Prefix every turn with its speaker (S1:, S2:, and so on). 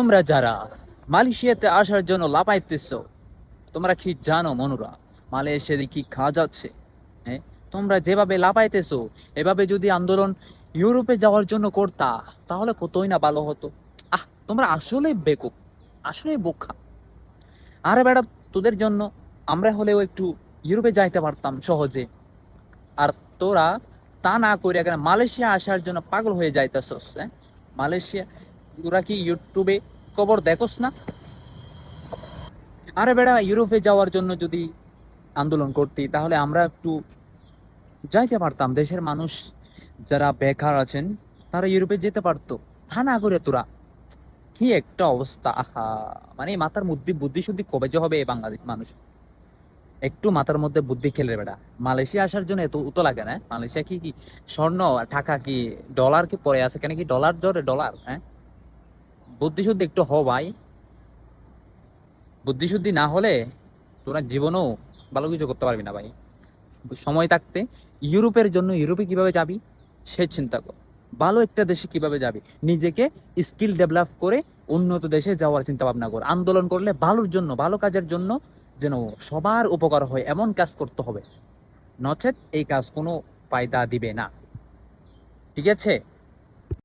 S1: তোমরা যারা মালয়েশিয়াতে আসার জন্য লাপাইতেছ, তোমরা কি জানো মনুরা মালয়েশিয়াতে কি খাওয়া যাচ্ছে হ্যাঁ? তোমরা যেভাবে লাপাইতেছো, এভাবে যদি আন্দোলন ইউরোপে যাওয়ার জন্য করতা, তাহলে কতই না ভালো হতো? আহ, তোমরা আসলে বেকুব আসলে বোকা। আরে বেটা, তোদের জন্য আমরা হলেও একটু ইউরোপে যাইতে পারতাম সহজে। আর তোরা তা না করে এখানে মালয়েশিয়া আসার জন্য পাগল হয়ে যাইতেছস হ্যাঁ? মালয়েশিয়া তোরা কি ইউটিউবে খবর দেখোস না? আরে বেড়া, ইউরোপে যাওয়ার জন্য যদি আন্দোলন করতি, তাহলে আমরা একটু যাইতে পারতাম। দেশের মানুষ যারা বেকার আছেন, তারা ইউরোপে যেতে পারতো। তা না করে তোরা, কি একটা অবস্থা, আহা। মানে মাথার বুদ্ধি বুদ্ধি শুদ্ধি কবে যে হবে বাংলাদেশ মানুষ? একটু মাথার মধ্যে বুদ্ধি খেলে বেড়া। মালয়েশিয়া আসার জন্য এত উতো লাগে না মালয়েশিয়া কি কি স্বর্ণ, টাকা কি ডলার কি পরে আছে কেন কি? ডলার জোরে ডলার হ্যাঁ? বুদ্ধি শুদ্ধি একটু হ ভাই। বুদ্ধি শুদ্ধি না হলে তোরা জীবনেও ভালো কিছু করতে পারবি না ভাই। সময় থাকতে ইউরোপের জন্য ইউরোপে কীভাবে যাবি, সে চিন্তা কর। ভালো একটা দেশে কীভাবে যাবি, নিজেকে স্কিল ডেভেলপ করে উন্নত দেশে যাওয়ার চিন্তা ভাবনা কর। আন্দোলন করলে ভালোর জন্য, ভালো কাজের জন্য যেন সবার উপকার হয়, এমন কাজ করতে হবে। নচেত এই কাজ কোনো ফায়দা দিবে না। ঠিক আছে?